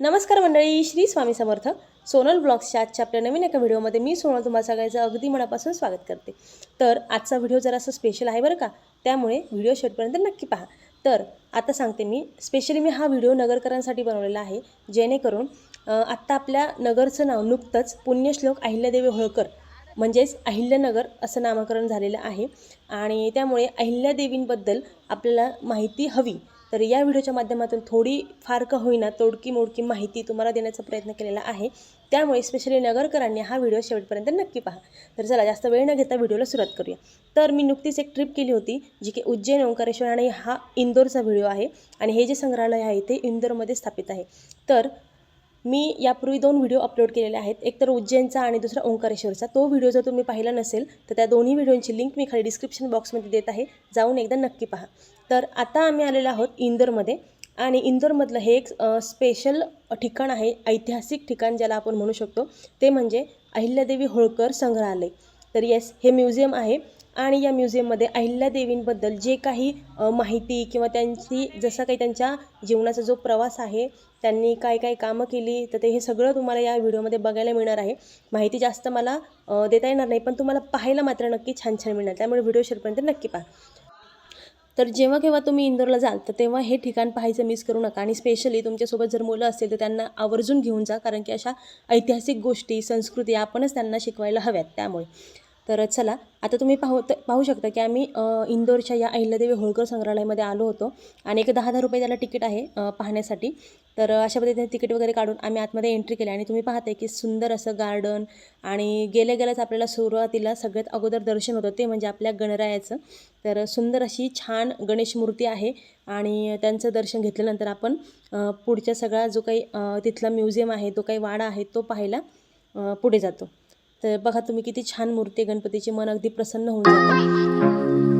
नमस्कार मंडळी श्री स्वामी समर्थ. सोनल ब्लॉग्सच्या आजच्या आपल्या नवीन एका व्हिडिओमध्ये मी सोनल तुम्हाला सगळ्याचं अगदी मनापासून स्वागत करते. तर आजचा व्हिडिओ जरा असं स्पेशल आहे बरं का त्यामुळे व्हिडिओ शेवटपर्यंत नक्की पहा. तर आता सांगते मी स्पेशली मी हा व्हिडिओ नगरकरांसाठी बनवलेला आहे जेणेकरून आत्ता आपल्या नगरचं नाव नुकतंच पुण्यश्लोक अहिल्यादेवी होळकर म्हणजेच अहिल्यानगर असं नामकरण झालेलं आहे. आणि त्यामुळे अहिल्यादेवींबद्दल आपल्याला माहिती हवी. तर या व्हिडिओच्या माध्यमातून थोडी फार का होईना तोडकी मोडकी माहिती तुम्हाला देण्याचा प्रयत्न केलेला आहे. त्यामुळे स्पेशली नगरकरांनी हा व्हिडिओ शेवटपर्यंत नक्की पहा. तर चला जास्त वेळ न घेता व्हिडिओला सुरुवात करूया. तर मी नुकतीच एक ट्रिप केली होती जी की उज्जैन ओंकारेश्वर आणि हा इंदोरचा व्हिडिओ आहे आणि हे जे संग्रहालय आहे ते इंदोरमध्ये स्थापित आहे. तर मी यापूर्वी दोन व्हिडिओ अपलोड केलेले आहेत. एक तर उज्जैनचा आणि दुसरा ओंकारेश्वरचा. तो व्हिडिओ जर तुम्ही पाहिला नसेल तर त्या दोन्ही व्हिडिओंची लिंक मी खाली डिस्क्रिप्शन बॉक्समध्ये देत आहे. जाऊन एकदा नक्की पहा. तर आता आम्ही आलेलो आहोत इंदोरमध्ये आणि इंदोरमधलं हे एक स्पेशल ठिकाण आहे ऐतिहासिक ठिकाण ज्याला आपण म्हणू शकतो. ते म्हणजे अहिल्यादेवी होळकर संग्रहालय. तर येस हे म्युझियम आहे आणि या म्युझियममध्ये अहिल्यादेवींबद्दल जे काही माहिती किंवा त्यांची जसा काही त्यांच्या जीवनाचा जो प्रवास आहे त्यांनी काय काय कामं केली तर ते हे सगळं तुम्हाला या व्हिडिओमध्ये बघायला मिळणार आहे. माहिती जास्त मला देता येणार नाही पण तुम्हाला पाहायला मात्र नक्की छान छान मिळणार. त्यामुळे व्हिडिओ शेअरपर्यंत नक्की पहा. तर जेव्हा केव्हा तुम्ही इंदोरला जाल तर तेव्हा हे ठिकाण पाहायचं मिस करू नका. आणि स्पेशली तुमच्यासोबत जर मुलं असतील तर त्यांना आवर्जून घेऊन जा कारण की अशा ऐतिहासिक गोष्टी संस्कृती आपणच त्यांना शिकवायला हव्यात. त्यामुळे तर चला आता तुम्ही पाहू पाहू शकता की आम्ही इंदोरच्या या अहिल्यादेवी होळकर संग्रहालयामध्ये आलो होतो आणि एक दहा दहा रुपये त्याला तिकीट आहे पाहण्यासाठी. तर अशा पद्धतीने तिकीट वगैरे काढून आम्ही आतमध्ये एंट्री केली आणि तुम्ही पाहताय की सुंदर असं गार्डन आणि गेल्या गेल्याच आपल्याला सुरुवातीला सगळ्यात अगोदर दर्शन होतं ते म्हणजे आपल्या गणरायाचं. तर सुंदर अशी छान गणेश मूर्ती आहे आणि त्यांचं दर्शन घेतल्यानंतर आपण पुढच्या सगळा जो काही तिथला म्युझियम आहे तो काही वाडा आहे तो पाहायला पुढे जातो. तर बघा तुम्ही किती छान मूर्ती गणपतीची मन अगदी प्रसन्न होऊन जातं.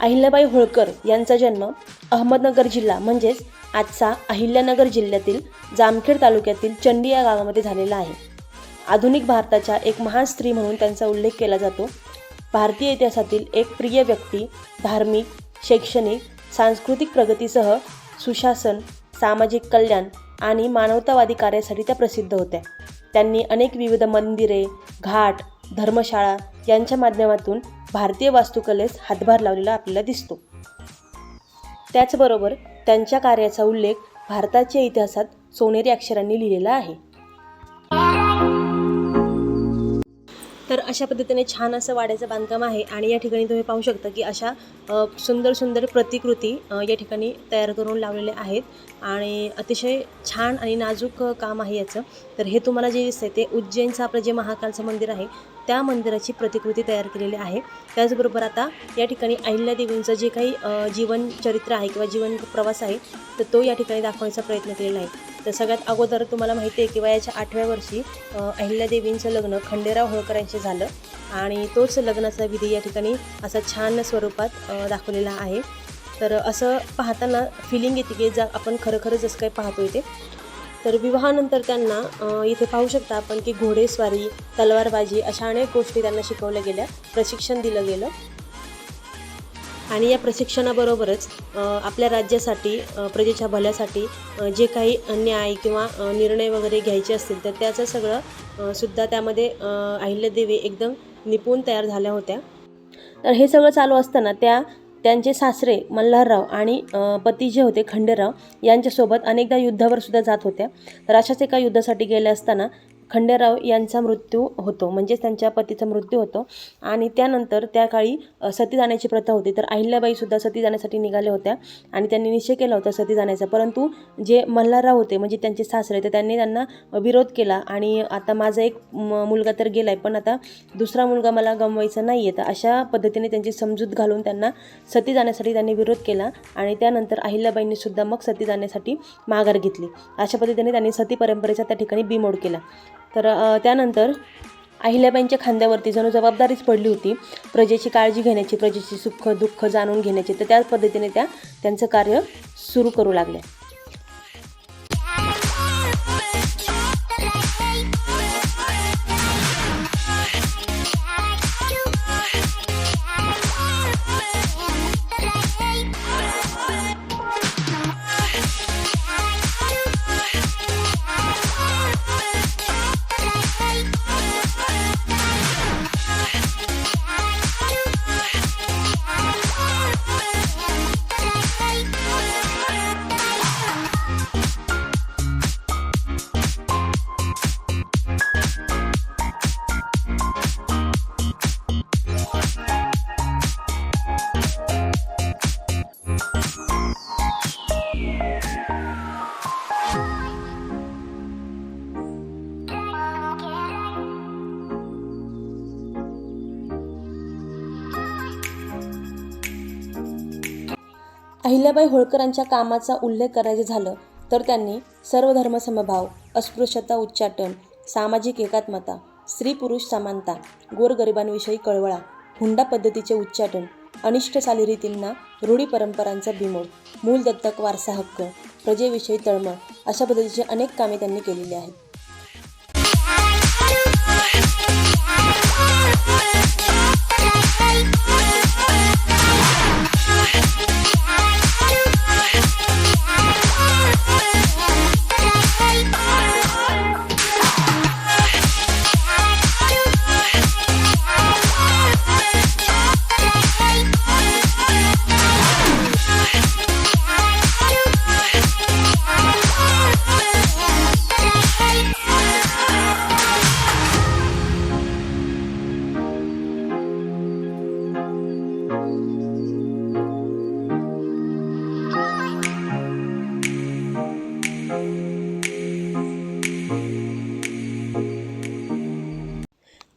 अहिल्याबाई होळकर यांचा जन्म अहमदनगर जिल्हा म्हणजेच आजचा अहिल्यानगर जिल्ह्यातील जामखेड तालुक्यातील चंडी या गावामध्ये झालेला आहे. आधुनिक भारताच्या एक महान स्त्री म्हणून त्यांचा उल्लेख केला जातो. भारतीय इतिहासातील एक प्रिय व्यक्ती धार्मिक शैक्षणिक सांस्कृतिक प्रगतीसह सुशासन सामाजिक कल्याण आणि मानवतावादी कार्यासाठी त्या प्रसिद्ध होत्या. त्यांनी अनेक विविध मंदिरे घाट धर्मशाळा यांच्या माध्यमातून भारतीय वास्तुकलेस हातभार लावलेला आपल्याला दिसतो. त्याचबरोबर त्यांच्या कार्याचा उल्लेख भारताच्या इतिहासात सोनेरी अक्षरांनी लिहिलेला आहे. तर अशा पद्धतीने छान असं वाड्याचं बांधकाम आहे आणि या ठिकाणी तुम्ही पाहू शकता की अशा सुंदर सुंदर प्रतिकृती या ठिकाणी तयार करून लावलेल्या आहेत आणि अतिशय छान आणि नाजूक काम आहे याचं. तर हे तुम्हाला जे दिसतंय ते उज्जैनचं आपलं जे महाकालचं मंदिर आहे त्या मंदिराची प्रतिकृती तयार केलेली आहे. त्याचबरोबर आता या ठिकाणी अहिल्यादेवींचं जे काही जीवन चरित्र आहे किंवा जीवन प्रवास आहे तर तो या ठिकाणी दाखवण्याचा प्रयत्न केलेला आहे. तर सगळ्यात अगोदर तुम्हाला माहिती आहे की वयाच्या आठव्या वर्षी अहिल्यादेवींचं लग्न खंडेराव होळकरांचे झालं. आणि तोच लग्नाचा विधी या ठिकाणी असा छान स्वरूपात दाखवलेला आहे. तर असं पाहताना फिलिंग येते की जा आपण खरं खरं जसं काही पाहतो इथे तर विवाहानंतर त्यांना इथे पाहू शकता आपण की घोडेस्वारी तलवारबाजी अशा अनेक गोष्टी त्यांना शिकवल्या गेल्या. प्रशिक्षण दिलं गेलं. आणि या प्रशिक्षणाबरोबरच आपल्या राज्यासाठी प्रजेच्या भल्यासाठी जे काही न्याय किंवा निर्णय वगैरे घ्यायचे असतील तर त्याचं सगळं सुद्धा त्यामध्ये अहिल्यादेवी एकदम निपुण तयार झाल्या होत्या. तर हे सगळं चालू असताना त्या त्यांचे सासरे मल्हारराव आणि पती जे होते खंडेराव यांच्यासोबत अनेकदा युद्धावर सुद्धा जात होत्या. तर अशाच एका युद्धासाठी गेल्या असताना खंडेराव यांचा मृत्यू होतो. म्हणजेच त्यांच्या पतीचा मृत्यू होतो. आणि त्यानंतर त्या काळी सती जाण्याची प्रथा होती. तर अहिल्याबाईसुद्धा सती जाण्यासाठी निघाल्या होत्या आणि त्यांनी निश्चय केला होता सती जाण्याचा परंतु जे मल्हारराव होते म्हणजे त्यांचे सासरे तर त्यांनी त्यांना विरोध केला. आणि आता माझा एक म- मुलगा तर गेला आहे पण आता दुसरा मुलगा मला गमवायचा नाही आहे तर अशा पद्धतीने त्यांची समजूत घालून त्यांना सती जाण्यासाठी त्यांनी विरोध केला आणि त्यानंतर अहिल्याबाईंनी सुद्धा मग सती जाण्यासाठी माघार घेतली. अशा पद्धतीने त्यांनी सती परंपरेचा त्या ठिकाणी बिमोड केला. तर त्यानंतर अहिल्याबाईंच्या खांद्यावरती जणू जबाबदारीच पडली होती. प्रजेची काळजी घेण्याची प्रजेची सुख दुःख जाणून घेण्याची. तर त्याच पद्धतीने त्या त्यांचं कार्य सुरू करू लागल्या. अहिल्याबाई होळकरांच्या कामाचा उल्लेख करायचे झालं तर त्यांनी सर्व धर्मसमभाव अस्पृश्यता उच्चाटन सामाजिक एकात्मता स्त्री पुरुष समानता गोरगरिबांविषयी कळवळा हुंडा पद्धतीचे उच्चाटन अनिष्ट चालीरीतींना रूढी परंपरांचा बिमोड मूल दत्तक वारसा हक्क प्रजेविषयी तळमळ अशा पद्धतीची अनेक कामे त्यांनी केलेली आहेत.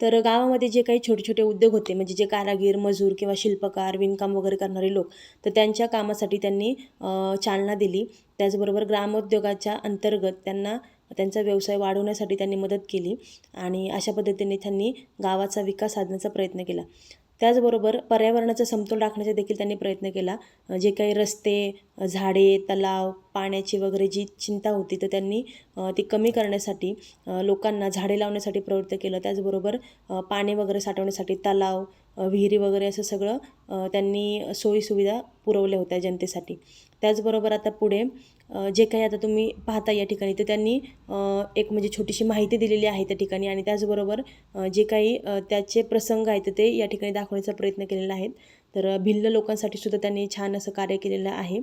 तर गावामध्ये जे काही छोटे छोटे उद्योग होते म्हणजे जे कारागीर मजूर किंवा शिल्पकार विणकाम वगैरे करणारे लोक तर त्यांच्या कामासाठी त्यांनी चालना दिली. त्याचबरोबर ग्रामोद्योगाच्या अंतर्गत त्यांना त्यांचा व्यवसाय वाढवण्यासाठी त्यांनी मदत केली आणि अशा पद्धतीने त्यांनी गावाचा विकास साधण्याचा प्रयत्न केला. त्याचबरोबर पर्यावरणाचा समतोल राखण्याचा देखील त्यांनी प्रयत्न केला. जे काही रस्ते झाडे तलाव पाण्याची वगैरे जी चिंता होती तर त्यांनी ती कमी करण्यासाठी लोकांना झाडे लावण्यासाठी प्रवृत्त केलं. त्याचबरोबर पाणी वगैरे साठवण्यासाठी तलाव विहिरी वगैरे असं सगळं त्यांनी सोयीसुविधा पुरवल्या होत्या जनतेसाठी. त्याचबरोबर आता पुढे जे काही आता तुम्ही पाहता या ठिकाणी तर त्यांनी एक म्हणजे छोटीशी माहिती दिलेली आहे त्या ठिकाणी आणि त्याचबरोबर जे काही त्याचे प्रसंग आहेत ते या ठिकाणी दाखवण्याचा प्रयत्न केलेला आहे तर भिल्ल लोकांसाठी सुद्धा त्यांनी छान असं कार्य केलेलं आहे.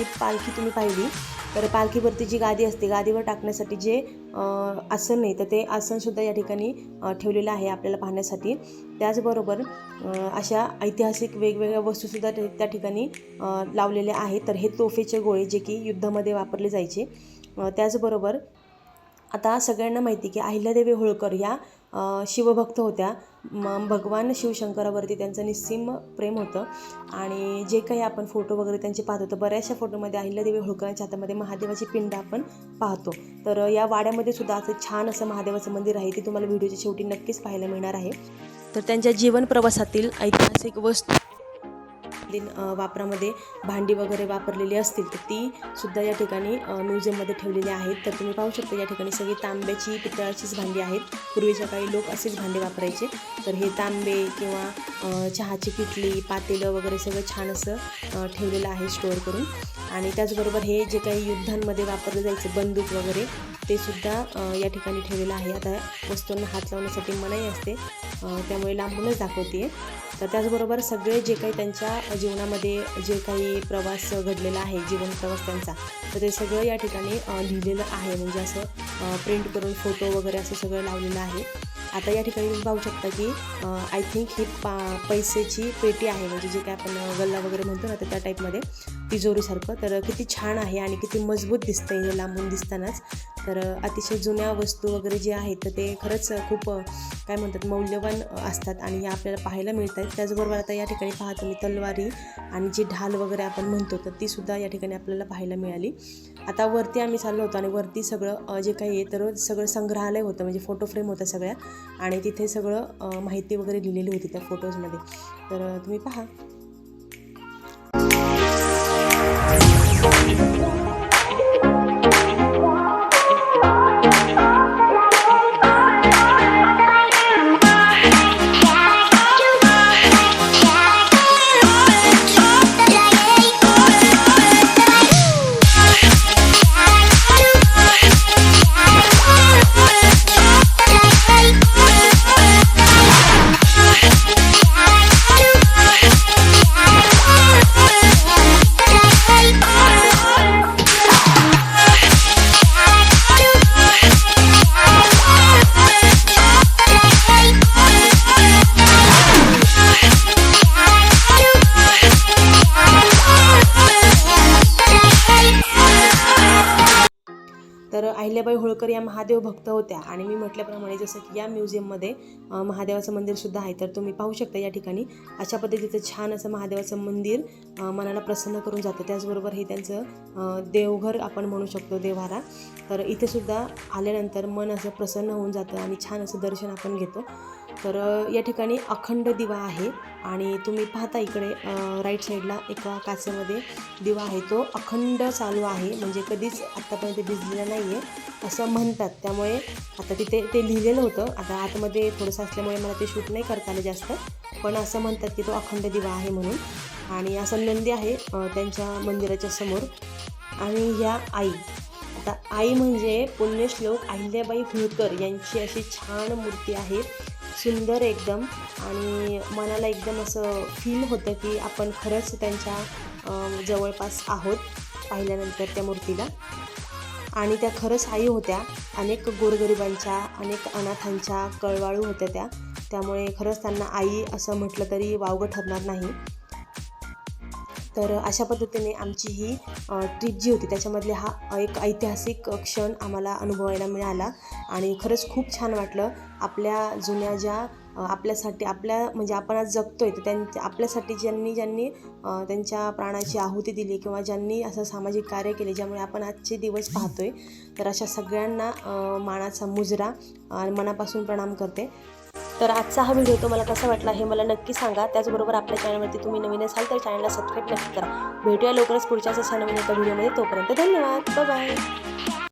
अहिल्यादेवी पालखी तुम्ही पाहिली तर पालखीवरती जी गादी असते गादीवर टाकण्यासाठी जे आसन आहे तर ते आसनसुद्धा या ठिकाणी ठेवलेलं आहे आपल्याला पाहण्यासाठी. त्याचबरोबर अशा ऐतिहासिक वेगवेगळ्या वस्तूसुद्धा त्या ठिकाणी लावलेल्या आहेत. तर हे तोफेचे गोळे जे की युद्धामध्ये वापरले जायचे. त्याचबरोबर आता सगळ्यांना माहिती की अहिल्यादेवी होळकर ह्या शिवभक्त होत्या. म भगवान शिवशंकरावरती त्यांचं निस्सीम प्रेम होतं. आणि जे काही आपण फोटो वगैरे त्यांचे पाहतो तर बऱ्याचशा फोटोमध्ये अहिल्यादेवी होळकरांच्या हातामध्ये महादेवाची पिंड आपण पाहतो. तर या वाड्यामध्ये सुद्धा असं छान असं महादेवाचं मंदिर आहे. ते तुम्हाला व्हिडिओच्या शेवटी नक्कीच पाहायला मिळणार आहे. तर त्यांच्या जीवन प्रवासातील ऐतिहासिक वस्तू आपली वापरामध्ये भांडी वगैरे वापरलेली असतील तर ती सुद्धा या ठिकाणी म्युझियममध्ये ठेवलेली आहेत. तर तुम्ही पाहू शकता या ठिकाणी सगळी तांब्याची पितळाचीच भांडी आहेत. पूर्वीच्या काळी लोक असेच भांडे वापरायचे. तर हे तांबे किंवा चहाची किटली पातेलं वगैरे सगळं छान असं ठेवलेलं आहे स्टोअर करून. आणि त्याचबरोबर हे जे काही युद्धांमध्ये वापरलं जायचं बंदूक वगैरे ते सुद्धा या ठिकाणी ठेवलेलं आहे. आता वस्तूंना हात लावण्यासाठी मनाई असते. त्यामुळे लांबूनच दाखवते तर त्याचबरोबर सगळे जे काही त्यांच्या जीवनामध्ये जे काही प्रवास घडलेला आहे जीवन प्रवास त्यांचा तर ते सगळं या ठिकाणी लिहिलेलं आहे. म्हणजे असं प्रिंट करून फोटो वगैरे असं सगळं लावलेलं आहे. आता या ठिकाणी तुम्ही पाहू शकता की आय थिंक ही पा पैसेची पेटी आहे. म्हणजे जे काय आपण गल्ला वगैरे म्हणतो ना तर त्या टाईपमध्ये तिजोरीसारखं. तर किती छान आहे आणि किती मजबूत दिसतं हे लांबून दिसतानाच. तर अतिशय जुन्या वस्तू वगैरे जे आहेत तर ते खरंच खूप काय म्हणतात मौल्यवान असतात आणि या आपल्याला पाहायला मिळत आहेत त्याचबरोबर आता या ठिकाणी पाहा तुम्ही तलवारी आणि जी ढाल वगैरे आपण म्हणतो तर ती सुद्धा या ठिकाणी आपल्याला पाहायला मिळाली. आता वरती आम्ही चाललो होतो आणि वरती सगळं जे काही आहे तर सगळं संग्रहालय होतं म्हणजे फोटो फ्रेम होता सगळ्या आणि तिथे सगळं माहिती वगैरे लिहिलेली होती त्या फोटोजमध्ये. तर तुम्ही पहा. तर अहिल्याबाई होळकर या महादेव भक्त होत्या. आणि मी म्हटल्याप्रमाणे जसं की या म्युझियममध्ये महादेवाचं मंदिरसुद्धा आहे तर तुम्ही पाहू शकता या ठिकाणी अशा पद्धतीचं छान असं महादेवाचं मंदिर मनाला प्रसन्न करून जातं. त्याचबरोबर हे त्यांचं देवघर आपण म्हणू शकतो देवारा तर इथे सुद्धा आल्यानंतर मन असं प्रसन्न होऊन जातं आणि छान असं दर्शन आपण घेतो. तर या ठिकाणी अखंड दिवा आहे आणि तुम्ही पाहता इकडे राईट साईडला एका काचेमध्ये दिवा आहे. तो अखंड चालू आहे म्हणजे कधीच आत्तापर्यंत भिजलेला नाही आहे असं म्हणतात. त्यामुळे आता तिथे ते लिहिलेलं होतं. आता आतमध्ये थोडंसं असल्यामुळे मला ते शूट नाही करता आलं जास्त. पण असं म्हणतात की तो अखंड दिवा आहे म्हणून. आणि असं नंदी आहे त्यांच्या मंदिराच्या समोर. आणि ह्या आई. आता आई म्हणजे पुण्यश्लोक अहिल्याबाई होळकर यांची अशी छान मूर्ती आहे. सुंदर एकदम. आणि मनाला एकदम असं फील होतं की आपण खरंच त्यांच्या जवळपास आहोत पाहिल्यानंतर त्या मूर्तीला. आणि त्या खरंच आई होत्या. अनेक गोरगरिबांच्या अनेक अनाथांच्या कळवाळू होत्या त्या. त्यामुळे खरंच त्यांना आई असं म्हटलं तरी वावगं ठरणार नाही. तर अशा पद्धतीने आमची ही ट्रिप जी होती त्याच्यामधले हा एक ऐतिहासिक क्षण आम्हाला अनुभवायला मिळाला. आणि खरंच खूप छान वाटलं. आपल्या जुन्या ज्या आपल्यासाठी आपल्या म्हणजे आपण आज जगतो आहे तर त्यांच्या आपल्यासाठी ज्यांनी ज्यांनी त्यांच्या प्राणाची आहुती दिली किंवा ज्यांनी असं सामाजिक कार्य केले ज्यामुळे आपण आजचे दिवस पाहतो आहे तर अशा सगळ्यांना मानाचा मुजरा आणि मनापासून प्रणाम करते. तर आजचा हा व्हिडिओ तुम्हाला कसा वाटला हे मला नक्की सांगा. त्याचबरोबर आपल्या चॅनलवरती तुम्ही नवीन असाल तर चॅनलला सबस्क्राईब नक्की करा. भेटूया लवकरच पुढच्याच अशा नवीन एका व्हिडिओमध्ये. तोपर्यंत धन्यवाद. बाय